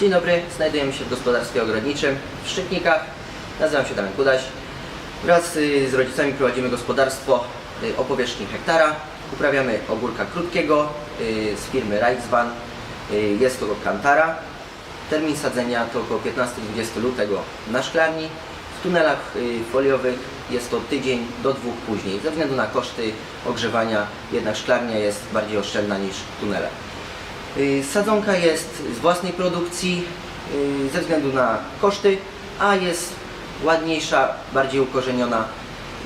Dzień dobry, znajdujemy się w gospodarstwie ogrodniczym w Szczytnikach. Nazywam się Damian Kudaś. Wraz y, z rodzicami prowadzimy gospodarstwo y, o powierzchni hektara. Uprawiamy ogórka krótkiego y, z firmy Reichswan. Jest to kantara. Termin sadzenia to około 15-20 lutego na szklarni. W tunelach foliowych jest to tydzień do dwóch później. Ze względu na koszty ogrzewania jednak szklarnia jest bardziej oszczędna niż tunele. Y, Sadzonka jest z własnej produkcji y, ze względu na koszty, a jest ładniejsza, bardziej ukorzeniona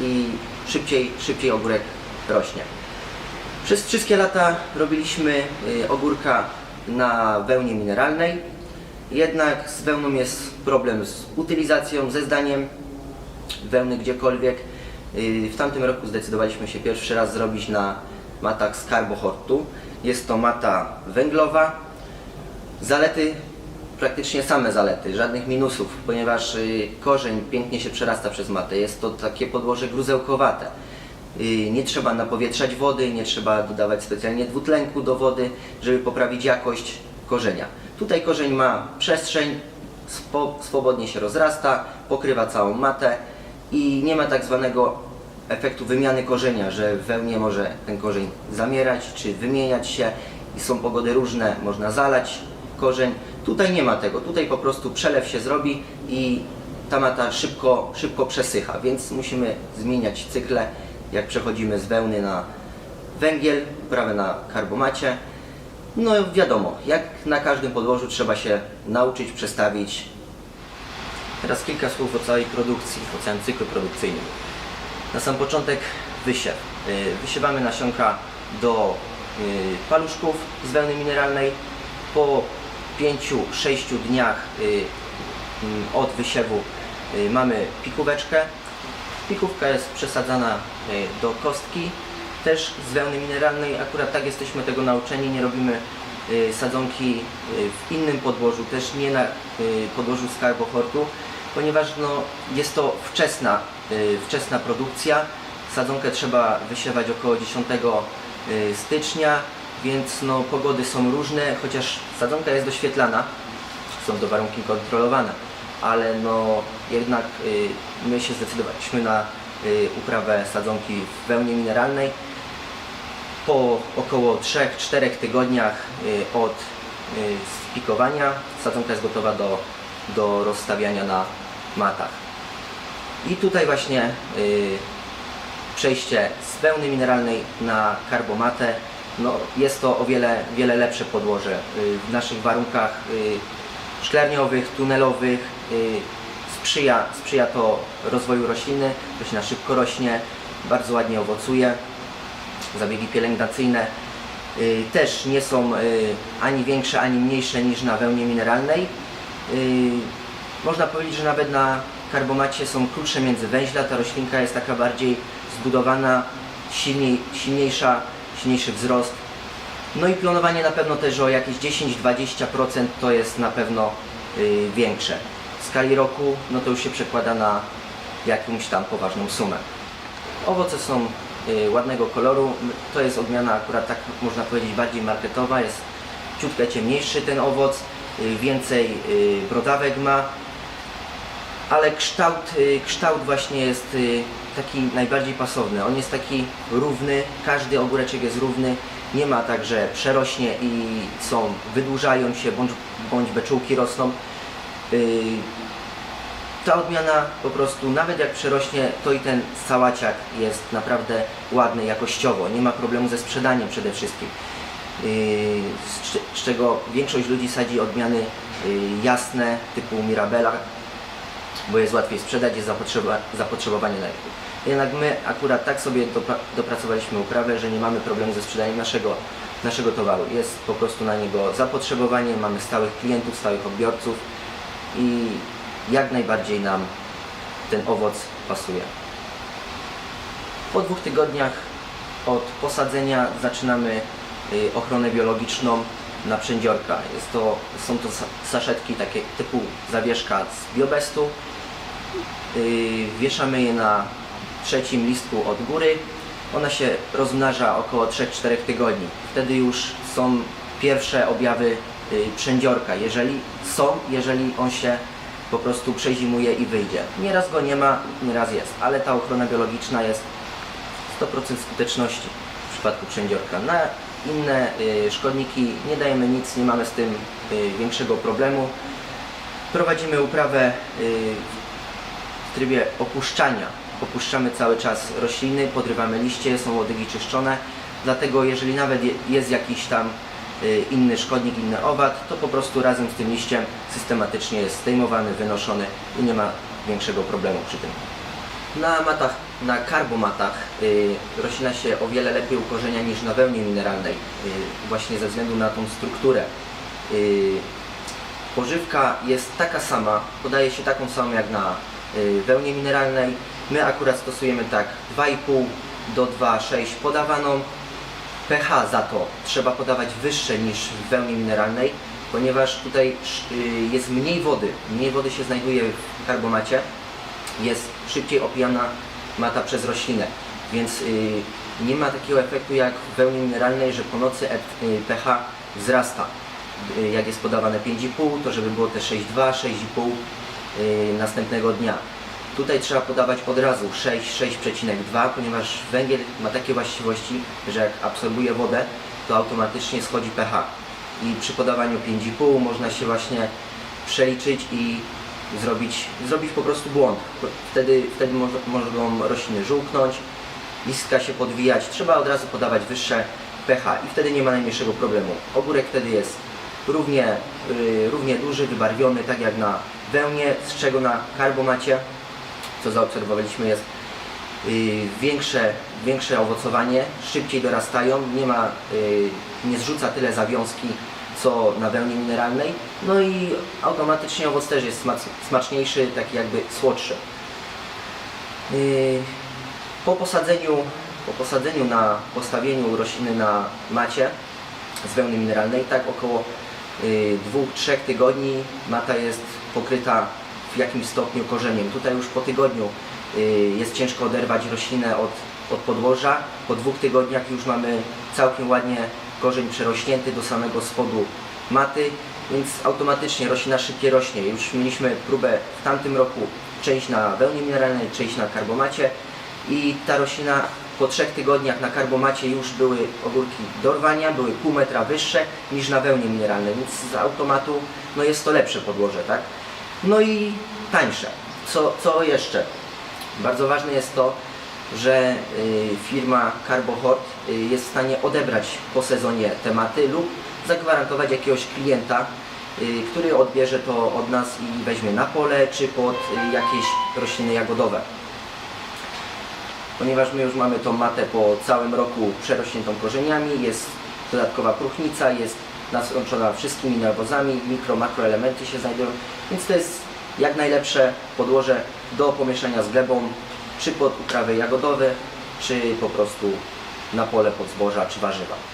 i szybciej, szybciej ogórek rośnie. Przez wszystkie lata robiliśmy y, ogórka na wełnie mineralnej, jednak z wełną jest problem z utylizacją, ze zdaniem wełny gdziekolwiek. W tamtym roku zdecydowaliśmy się pierwszy raz zrobić na matach z Carbohortu. Jest to mata węglowa. Zalety praktycznie same zalety, żadnych minusów, ponieważ y, korzeń pięknie się przerasta przez matę. Jest to takie podłoże gruzełkowate. Y, Nie trzeba napowietrzać wody, nie trzeba dodawać specjalnie dwutlenku do wody, żeby poprawić jakość korzenia. Tutaj korzeń ma przestrzeń, swobodnie się rozrasta, pokrywa całą matę i nie ma tak zwanego efektu wymiany korzenia, że wełnie może ten korzeń zamierać czy wymieniać się i są pogody różne, można zalać korzeń. Tutaj nie ma tego, tutaj po prostu przelew się zrobi i ta mata szybko, szybko przesycha, więc musimy zmieniać cykle, jak przechodzimy z wełny na węgiel, uprawę na karbomacie. No wiadomo, jak na każdym podłożu trzeba się nauczyć przestawić. Teraz kilka słów o całej produkcji, o całym cyklu produkcyjnym. Na sam początek wysiew. Y, Wysiewamy nasionka do y, paluszków z wełny mineralnej. Po 5-6 dniach y, mm, od wysiewu mamy pikóweczkę. Pikówka jest przesadzana do kostki, też z wełny mineralnej. Akurat tak jesteśmy tego nauczeni, nie robimy sadzonki w innym podłożu, też nie na podłożu z karbohortu, ponieważ no, jest to wczesna, wczesna produkcja. Sadzonkę trzeba wysiewać około 10 y, stycznia, więc no, pogody są różne, chociaż sadzonka jest doświetlana, są to warunki kontrolowane, ale no jednak y, my się zdecydowaliśmy na y, uprawę sadzonki w wełnie mineralnej. Po około 3-4 tygodniach y, od y, spikowania sadzonka jest gotowa do, do rozstawiania na matach. I tutaj właśnie y, przejście z wełny mineralnej na karbomatę. No, jest to o wiele, wiele lepsze podłoże. Y, W naszych warunkach y, szklarniowych, tunelowych sprzyja, sprzyja to rozwoju rośliny. Roślina szybko rośnie, bardzo ładnie owocuje. Zabiegi pielęgnacyjne też nie są ani większe, ani mniejsze niż na wełnie mineralnej. Można powiedzieć, że nawet na karbomacie są krótsze międzywęźla. Ta roślinka jest taka bardziej zbudowana, silniej, silniejsza, silniejszy wzrost. No i planowanie na pewno też o jakieś 10-20% to jest na pewno y, większe. W skali roku no to już się przekłada na jakąś tam poważną sumę. Owoce są y, ładnego koloru. To jest odmiana akurat tak można powiedzieć bardziej marketowa. Jest ciutkę ciemniejszy ten owoc, y, więcej y, brodawek ma, ale kształt, y, kształt właśnie jest y, taki najbardziej pasowny. On jest taki równy, każdy ogóreczek jest równy. Nie ma tak, że przerośnie i są, wydłużają się bądź, bądź beczułki rosną. Y, ta odmiana po prostu, nawet jak przerośnie, to i ten sałaciak jest naprawdę ładny jakościowo. Nie ma problemu ze sprzedaniem przede wszystkim. Z, cze- z czego większość ludzi sadzi odmiany jasne typu Mirabella, bo jest łatwiej sprzedać, jest zapotrzeba, zapotrzebowanie na rynku. Jednak my akurat tak sobie dopra- dopracowaliśmy uprawę, że nie mamy problemu ze sprzedaniem naszego, naszego towaru. Jest po prostu na niego zapotrzebowanie, mamy stałych klientów, stałych odbiorców i jak najbardziej nam ten owoc pasuje. Po dwóch tygodniach od posadzenia zaczynamy y, ochronę biologiczną na przędziorka. Jest to, są to sa- saszetki takie typu zawieszka z biobestu. Y, Wieszamy je na trzecim listku od góry. Ona się rozmnaża około 3-4 tygodni. Wtedy już są pierwsze objawy y, przędziorka. Jeżeli są, jeżeli on się po prostu przezimuje i wyjdzie. Nieraz go nie ma, nieraz jest, ale ta ochrona biologiczna jest 100% skuteczności w przypadku przędziorka. Na inne y, szkodniki nie dajemy nic, nie mamy z tym większego problemu. Prowadzimy uprawę w trybie opuszczania. Opuszczamy cały czas rośliny, podrywamy liście, są łodygi czyszczone. Dlatego jeżeli nawet je- jest jakiś tam y, inny szkodnik, inny owad, to po prostu razem z tym liściem systematycznie jest zdejmowany, wynoszony i nie ma większego problemu przy tym. Na matach, na karbomatach y, roślina się o wiele lepiej ukorzenia niż na wełnie mineralnej, y, właśnie ze względu na tą strukturę. Pożywka jest taka sama, podaje się taką samą jak na wełnie mineralnej. My akurat stosujemy tak 2,5 do 2,6 podawaną. pH za to trzeba podawać wyższe niż w wełnie mineralnej, ponieważ tutaj y, jest mniej wody. Mniej wody się znajduje w karbomacie, jest szybciej opijana mata przez roślinę, więc y, nie ma takiego efektu jak w wełnie mineralnej, że po nocy y, pH wzrasta. Y, Jak jest podawane 5,5, to żeby było te 6,2, 6,5 y, następnego dnia. Tutaj trzeba podawać od razu 6, 6,2, ponieważ węgiel ma takie właściwości, że jak absorbuje wodę, to automatycznie schodzi pH. I przy podawaniu 5,5 można się właśnie przeliczyć i zrobić, zrobić po prostu błąd. Wtedy, wtedy mogą rośliny żółknąć, listka się podwijać. Trzeba od razu podawać wyższe pH i wtedy nie ma najmniejszego problemu. Ogórek wtedy jest równie, y, równie duży, wybarwiony, tak jak na wełnie, z czego na karbomacie, co zaobserwowaliśmy, jest y, większe, większe owocowanie, szybciej dorastają, nie ma, y, nie zrzuca tyle zawiązki, co na wełnie mineralnej, no i automatycznie owoc też jest smac, smaczniejszy, taki jakby słodszy. Y, Po posadzeniu, po posadzeniu na postawieniu rośliny na macie z wełny mineralnej, tak około 2-3 tygodni mata jest pokryta w jakimś stopniu korzeniem. Tutaj już po tygodniu y, jest ciężko oderwać roślinę od, od podłoża. Po dwóch tygodniach już mamy całkiem ładnie korzeń przerośnięty do samego spodu maty, więc automatycznie roślina szybciej rośnie. Już mieliśmy próbę w tamtym roku część na wełnie mineralnej, część na karbomacie i ta roślina po trzech tygodniach na karbomacie już były ogórki do rwania, były pół metra wyższe niż na wełnie mineralnej, więc z automatu no jest to lepsze podłoże, tak? No i tańsze. Co, co jeszcze? Bardzo ważne jest to, że y, firma Carbohort y, jest w stanie odebrać po sezonie tematy lub zagwarantować jakiegoś klienta, y, który odbierze to od nas i weźmie na pole czy pod jakieś rośliny jagodowe. Ponieważ my już mamy tą matę po całym roku przerośniętą korzeniami, jest dodatkowa próchnica, jest nasączona wszystkimi nawozami, mikro, makroelementy się znajdują, więc to jest jak najlepsze podłoże do pomieszania z glebą, czy pod uprawy jagodowe, czy po prostu na pole pod zboża czy warzywa.